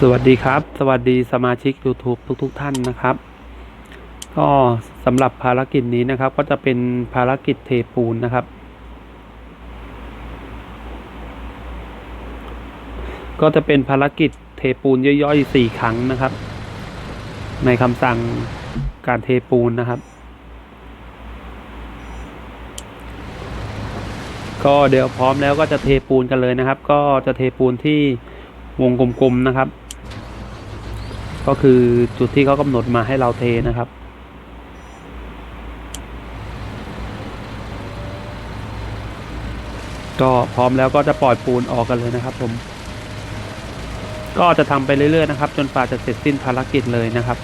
สวัสดีครับ สวัสดีสมาชิก YouTube ทุกๆท่านนะครับ ก็สำหรับภารกิจนี้นะครับ ก็จะเป็นภารกิจเทปูนนะครับ ก็จะเป็นภารกิจเทปูนย่อยๆสี่ครั้งนะครับ ในคำสั่งการเทปูนนะครับ ก็เดี๋ยวพร้อมแล้วก็จะเทปูนกันเลยนะครับ ก็จะเทปูนที่วงกลมๆนะครับ ก็คือจุดที่เขากำหนดมาให้เราเทนะครับ ก็พร้อมแล้วก็จะปล่อยปูนออกกันเลยนะครับ ผม ก็จะทำไปเรื่อยๆนะครับ จนฝ่าจะเสร็จสิ้นภารกิจเลยนะครับ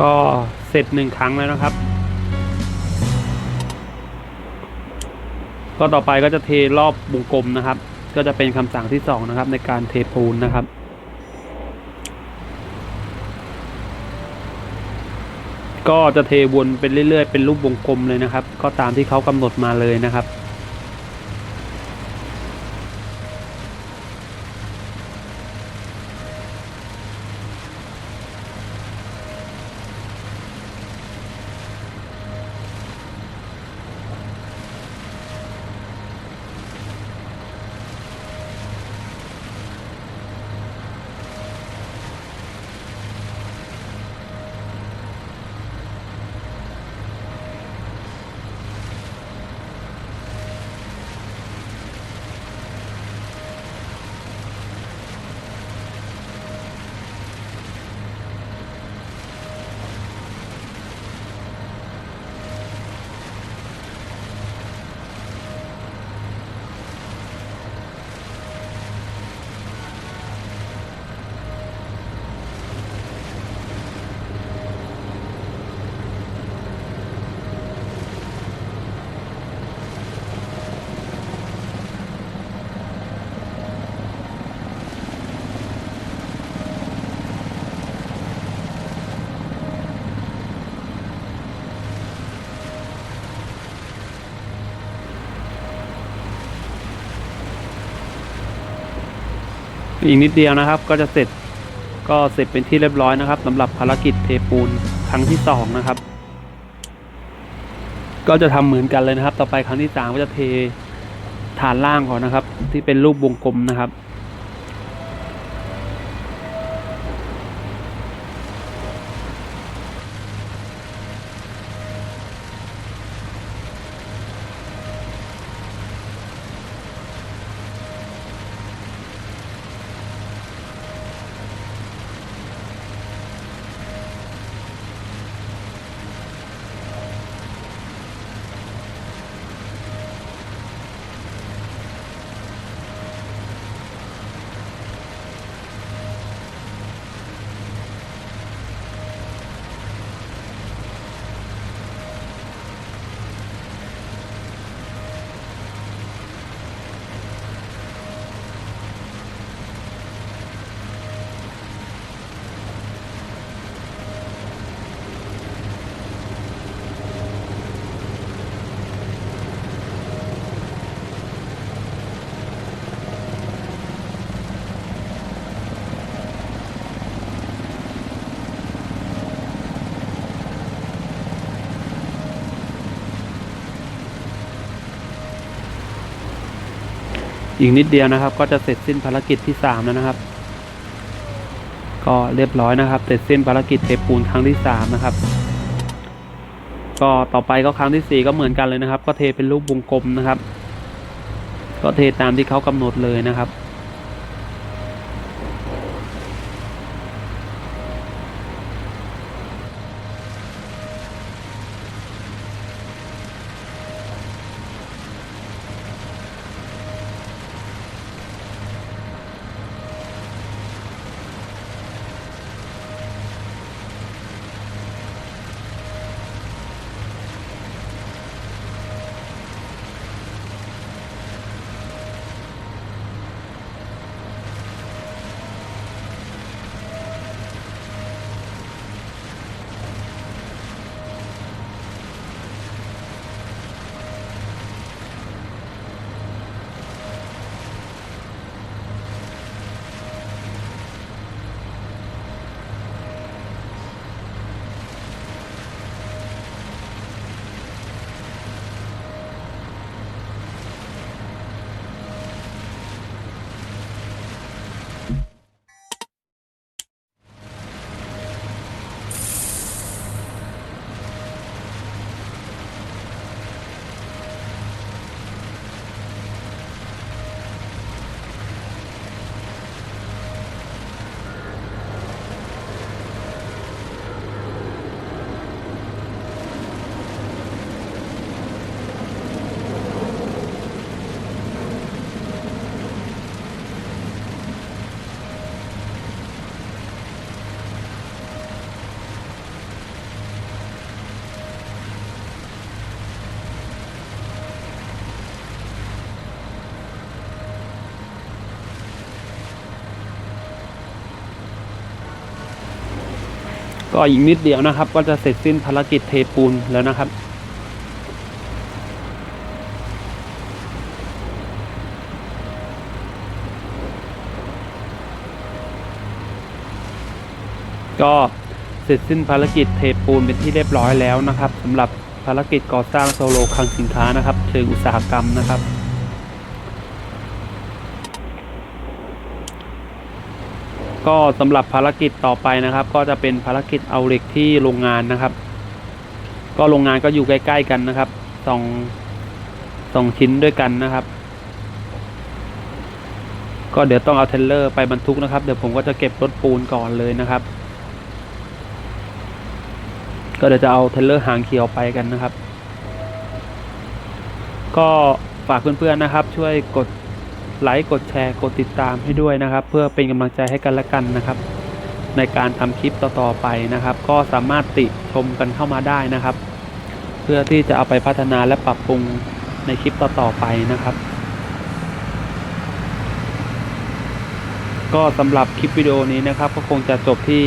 ก็เสร็จหนึ่งครั้งแล้วนะครับ ก็ต่อไปก็จะเทรอบวงกลมนะครับ ก็จะเป็นคำสั่งที่สองนะครับ ในการเทปูนนะครับก็จะเทวนไปเรื่อยๆ เป็นรูปวงกลมเลยนะครับ ก็ตามที่เขากำหนดมาเลยนะครับ อีกนิดเดียวนะครับ ก็จะเสร็จก็เสร็จเป็นที่เรียบร้อยนะครับสำหรับภารกิจเทปูนครั้งที่สองนะครับ ก็จะทำเหมือนกันเลยนะครับ ต่อไปครั้งที่สามก็จะเทฐานล่างก่อนนะครับ ที่เป็นรูปวงกลมนะครับ อีกนิดเดียวนะครับ ก็จะเสร็จสิ้นภารกิจที่สามแล้วนะครับ ก็เรียบร้อยนะครับ เสร็จสิ้นภารกิจเทปูนครั้งที่สามนะครับ ก็ต่อไปก็ครั้งที่สี่ก็เหมือนกันเลยนะครับ ก็เทเป็นรูปวงกลมนะครับ ก็เทตามที่เขากำหนดเลยนะครับ ก็อีกนิดเดียวนะครับ ก็จะเสร็จสิ้นภารกิจเทปูนแล้วนะครับก็เสร็จสิ้นภารกิจเทปูนเป็นที่เรียบร้อยแล้วนะครับสำหรับภารกิจก่อสร้างโซโลคลังสินค้านะครับเชิงอุตสาหกรรมนะครับ ก็สำหรับภารกิจต่อไปนะครับ ก็จะเป็นภารกิจเอาเหล็กที่โรงงานนะครับ ก็โรงงานก็อยู่ใกล้ ๆ กันนะครับสองสองชิ้นด้วยกันนะครับ ก็เดี๋ยวต้องเอาเทรลเลอร์ไปบรรทุกนะครับ เดี๋ยวผมก็จะเก็บรถปูนก่อนเลยนะครับ ก็เดี๋ยวจะเอาเทรลเลอร์หางเขียวไปกันนะครับ ก็ฝากเพื่อนๆนะครับ ช่วยกด ไลค์ กดแชร์ กดติดตามให้ด้วยนะครับ เพื่อเป็นกำลังใจให้กันและกันนะครับ ในการทำคลิปต่อๆไปนะครับ ก็สามารถติชมกันเข้ามาได้นะครับ เพื่อที่จะเอาไปพัฒนาและปรับปรุงในคลิปต่อๆไปนะครับ ก็สำหรับคลิปวิดีโอนี้นะครับ ก็คงจะจบที่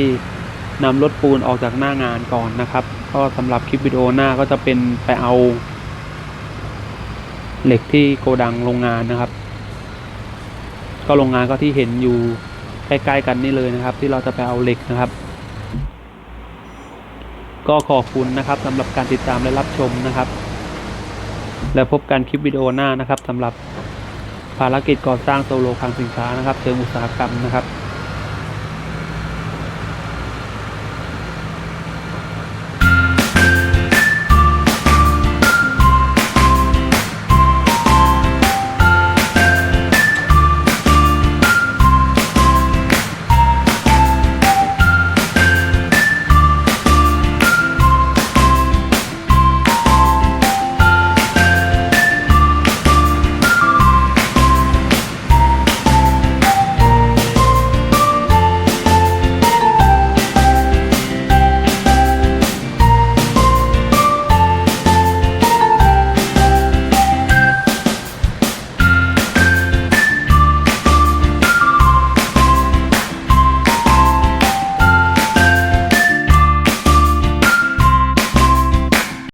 นำรถปูนออกจากหน้างานก่อนนะครับ ก็สำหรับคลิปวิดีโอหน้าก็จะเป็นไปเอา เหล็กที่โกดังโรงงานนะครับ ก็โรงงานก็ที่เห็นอยู่ใกล้ๆกันนี่เลยนะครับ ที่เราจะไปเอาเหล็กนะครับ ก็ขอบคุณนะครับสำหรับการติดตามและรับชมนะครับ และพบกันคลิปวิดีโอหน้านะครับสำหรับภารกิจก่อสร้างโซโลคลังสินค้านะครับเชิงอุตสาหกรรมนะครับ